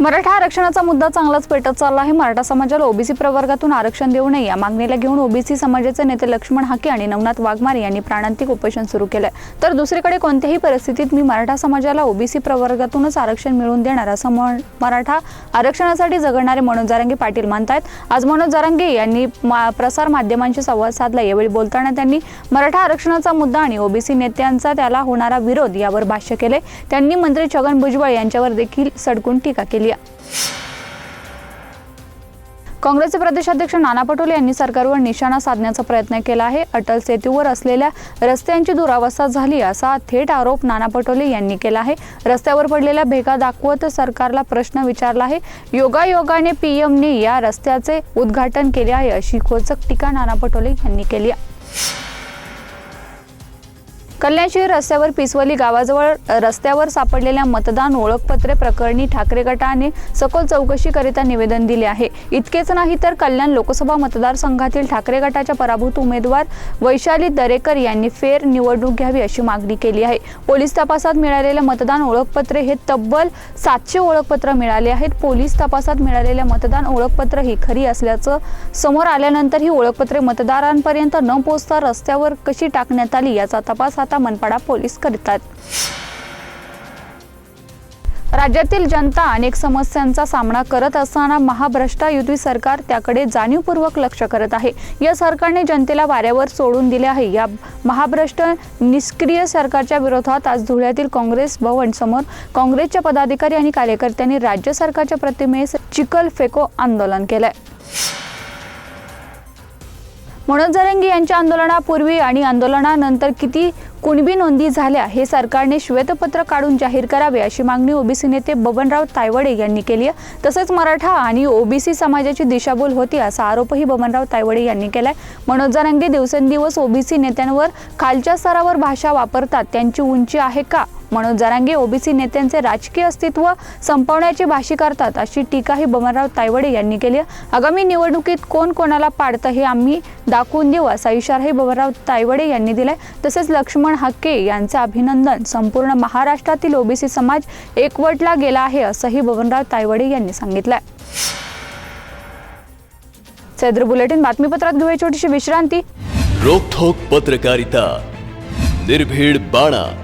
मराठा आरक्षणाचा मुद्दा चांगलाच पेटत चालला आहे. मराठा समाजाला ओबीसी प्रवर्गातून आरक्षण देऊ नये. या मागणीला घेऊन ओबीसी समाजाचे नेते लक्ष्मण हाके आणि नवनाथ वाघमारे यांनी प्राणांतिक उपोषण सुरू केलंय. तर दुसरीकडे कोणत्याही परिस्थितीत मी मराठा समाजाला ओबीसी प्रवर्गातूनच आरक्षण मिळवून देणार असं मराठा आरक्षणासाठी झगडणारे मनोज जारंगे पाटील मानतायत. आज मनोज जारंगे यांनी मा- प्रसार माध्यमांशी संवाद साधला. यावेळी बोलताना त्यांनी मराठा आरक्षणाचा मुद्दा आणि ओबीसी नेत्यांचा त्याला होणारा विरोध यावर भाष्य केले त्यांनी मंत्री छगन भुजबळ यांच्यावर देखील सडकून टीका केली. केली काँग्रेसचे प्रदेशाध्यक्ष नाना पटोले यांनी सरकारवर निशाणा साधण्याचा प्रयत्न केला आहे. अटल सेतूवर असलेल्या रस्त्यांची दुरावस्था झाली असा थेट आरोप नाना पटोले यांनी केला आहे. रस्त्यावर पडलेल्या भेगा दाखवत सरकारला प्रश्न विचारला आहे. योगायोगाने पीएमने या रस्त्याचे उद्घाटन केले आहे अशी खोचक टीका नाना पटोले यांनी केली आहे. कल्याण शहर रस्त्यावर पिसवली गावाजवळ रस्त्यावर सापडलेल्या मतदान ओळखपत्रे प्रकरणी ठाकरे गटाने सखोल चौकशीकरिता निवेदन दिले आहे. इतकेच नाही तर कल्याण लोकसभा मतदारसंघातील ठाकरे गटाच्या पराभूत उमेदवार वैशाली दरेकर यांनी फेर निवडणूक घ्यावी अशी मागणी केली आहे. पोलीस तपासात मिळालेले मतदान ओळखपत्रे हे तब्बल सातशे ओळखपत्र मिळाले आहेत. पोलीस तपासात मिळालेल्या मतदान ओळखपत्र ही खरी असल्याचं समोर आल्यानंतर ही ओळखपत्रे मतदारांपर्यंत न पोहोचता रस्त्यावर कशी टाकण्यात आली याचा तपास आता मनपाडा पोलीस करतात. राज्यातील जनता अनेक समस्यांचा सामना करत असताना महाभ्रष्टा युती सरकार त्याकडे जाणीवपूर्वक लक्ष करत आहे. या सरकारने जनतेला वाऱ्यावर सोडून दिले आहे. या महाभ्रष्ट निष्क्रिय सरकारच्या विरोधात आज धुळ्यातील काँग्रेस भवन समोर काँग्रेसच्या पदाधिकारी आणि कार्यकर्त्यांनी राज्य सरकारच्या प्रतिमेस चिकल फेको आंदोलन केलंय. मनोज जरंगी यांच्या आंदोलनापूर्वी आणि आंदोलनानंतर किती कुणबी नोंदी झाल्या हे सरकारने श्वेतपत्र काढून जाहीर करावे अशी मागणी ओबीसी नेते बबनराव तायवडे यांनी केली आहे. तसंच मराठा आणि ओबीसी समाजाची दिशाभूल होती असा आरोपही बबनराव तायवडे यांनी केलाय. मनोज जरंगे दिवसेंदिवस ओबीसी नेत्यांवर खालच्या स्तरावर भाषा वापरतात. त्यांची उंची आहे का? मनोज जरांगे ओबीसी नेत्यांचे राजकीय अस्तित्व संपवण्याची भाषी करतात अशी टीकाही बमनराव तायवडे यांनी केली आहे. आगामी निवडणुकीत कोण कोणाला पाडतं हे आम्ही दाखवून देऊ असा इशाराही बमनराव तायवडे यांनी दिलाय. तसेच लक्ष्मण हक्के यांचं अभिनंदन संपूर्ण महाराष्ट्रातील ओबीसी समाज एकवटला गेला आहे असंही बबनराव तायवडे यांनी सांगितलंय. सैद्र बुलेटिन बातमीपत्रात घेऊया छोटीशी विश्रांती. रोखोक पत्रकारिता. निर्भीड बाणा.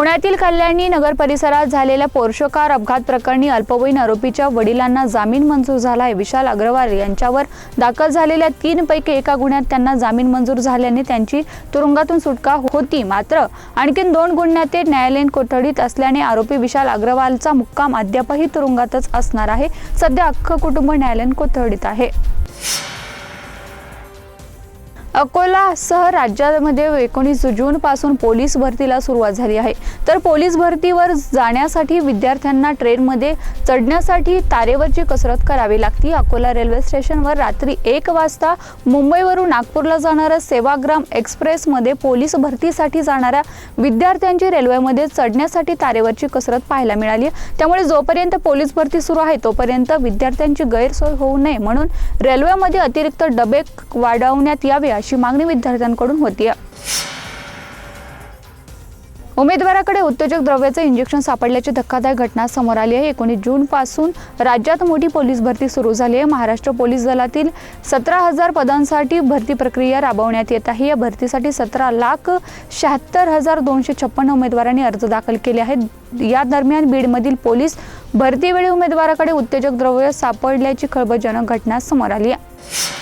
पुण्यातील कल्याणी नगर परिसरात झालेल्या पोर्शोकार अपघात प्रकरणी अल्पवयीन आरोपीच्या वडिलांना जामीन मंजूर झाला आहे. विशाल अग्रवाल यांच्यावर दाखल झालेल्या तीन पैकी एका गुन्ह्यात त्यांना जामीन मंजूर झाल्याने त्यांची तुरुंगातून सुटका होती. मात्र आणखीन दोन गुन्ह्यात ते न्यायालयीन कोठडीत असल्याने आरोपी विशाल अग्रवालचा मुक्काम अद्यापही तुरुंगातच असणार आहे. सध्या अख्खं कुटुंब न्यायालयीन कोठडीत आहे. अकोलासह राज्यामध्ये एकोणीस जून पासून पोलीस भरतीला सुरुवात झाली आहे. तर पोलीस भरतीवर जाण्यासाठी विद्यार्थ्यांना ट्रेनमध्ये चढण्यासाठी तारेवरची कसरत करावी लागती. अकोला रेल्वे स्टेशनवर रात्री एक वाजता मुंबईवरून नागपूरला जाणाऱ्या सेवाग्राम एक्सप्रेसमध्ये पोलीस भरतीसाठी जाणाऱ्या विद्यार्थ्यांची रेल्वेमध्ये चढण्यासाठी तारेवरची कसरत पाहायला मिळाली. त्यामुळे जोपर्यंत पोलीस भरती सुरू आहे तोपर्यंत विद्यार्थ्यांची गैरसोय होऊ नये म्हणून रेल्वेमध्ये अतिरिक्त डबे वाढवण्यात यावे अशी मागणी विद्यार्थ्यांकडून होती उमेदवाराकडे उत्तेजक द्रव्याचं इंजेक्शन सापडल्याची धक्कादायक घटना समोर आली आहे. एकोणीस जूनपासून राज्यात मोठी पोलीस भरती सुरू झाली आहे. महाराष्ट्र पोलीस दलातील सतरा हजार पदांसाठी भरती प्रक्रिया राबवण्यात येत आहे. या भरतीसाठी सतरा लाख शहात्तर हजार दोनशे छप्पन्न उमेदवारांनी अर्ज दाखल केले आहेत. या दरम्यान बीडमधील पोलीस भरतीवेळी उमेदवाराकडे उत्तेजक द्रव्य सापडल्याची खळबळजनक घटना समोर आली आहे.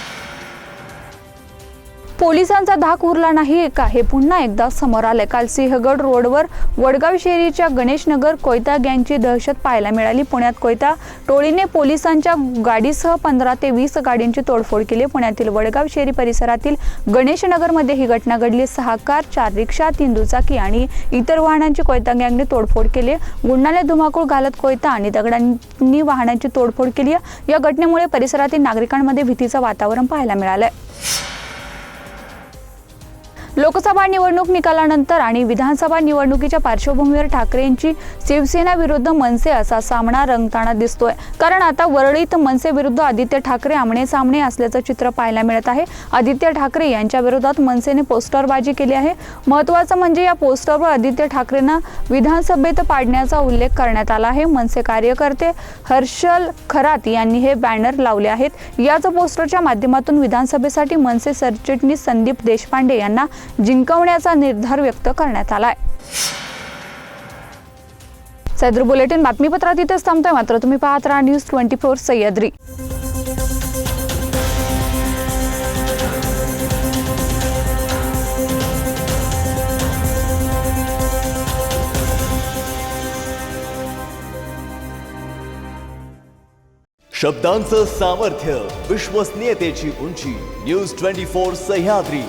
पोलिसांचा धाक उरला नाही का हे पुन्हा एकदा समोर आलंय. काल सिंहगड रोडवर वडगाव शेरीच्या गणेशनगर कोयता गँगची दहशत पाहायला मिळाली. पुण्यात कोयता टोळीने पोलिसांच्या गाडीसह पंधरा ते वीस गाडींची तोडफोड केली. पुण्यातील वडगाव शेरी परिसरातील गणेशनगरमध्ये ही घटना घडली. सहा कार चार रिक्षा तीन दुचाकी आणि इतर वाहनांची कोयता गँगने तोडफोड केली. गुंडाने धुमाकूळ घालत कोयता आणि दगडांनी वाहनांची तोडफोड केली. या घटनेमुळे परिसरातील नागरिकांमध्ये भीतीचं वातावरण पाहायला मिळालंय. लोकसभा निवडणूक निकालानंतर आणि विधानसभा निवडणुकीच्या पार्श्वभूमीवर ठाकरेंची शिवसेना विरुद्ध मनसे असा सामना रंगताना दिसतोय. कारण आता वरळीत मनसे विरुद्ध आदित्य ठाकरे आमने सामने असल्याचं चित्र पाहायला मिळत आहे. आदित्य ठाकरे यांच्या विरोधात मनसेने पोस्टरबाजी केली आहे. महत्वाचं म्हणजे या पोस्टरवर आदित्य ठाकरेंना विधानसभेत पाडण्याचा उल्लेख करण्यात आला आहे. मनसे कार्यकर्ते हर्षल खरात यांनी हे बॅनर लावले आहेत. याच पोस्टरच्या माध्यमातून विधानसभेसाठी मनसे सरचिटणीस संदीप देशपांडे यांना जिंकवण्याचा निर्धार व्यक्त करण्यात आलाय. सह्याद्री बुलेटिन बातमीपत्रात इथेच थांबतोय. मात्र तुम्ही पाहत राहा न्यूज ट्वेंटी फोर सह्याद्री. शब्दांचं सामर्थ्य विश्वसनीयतेची उंची न्यूज ट्वेंटी फोर सह्याद्री.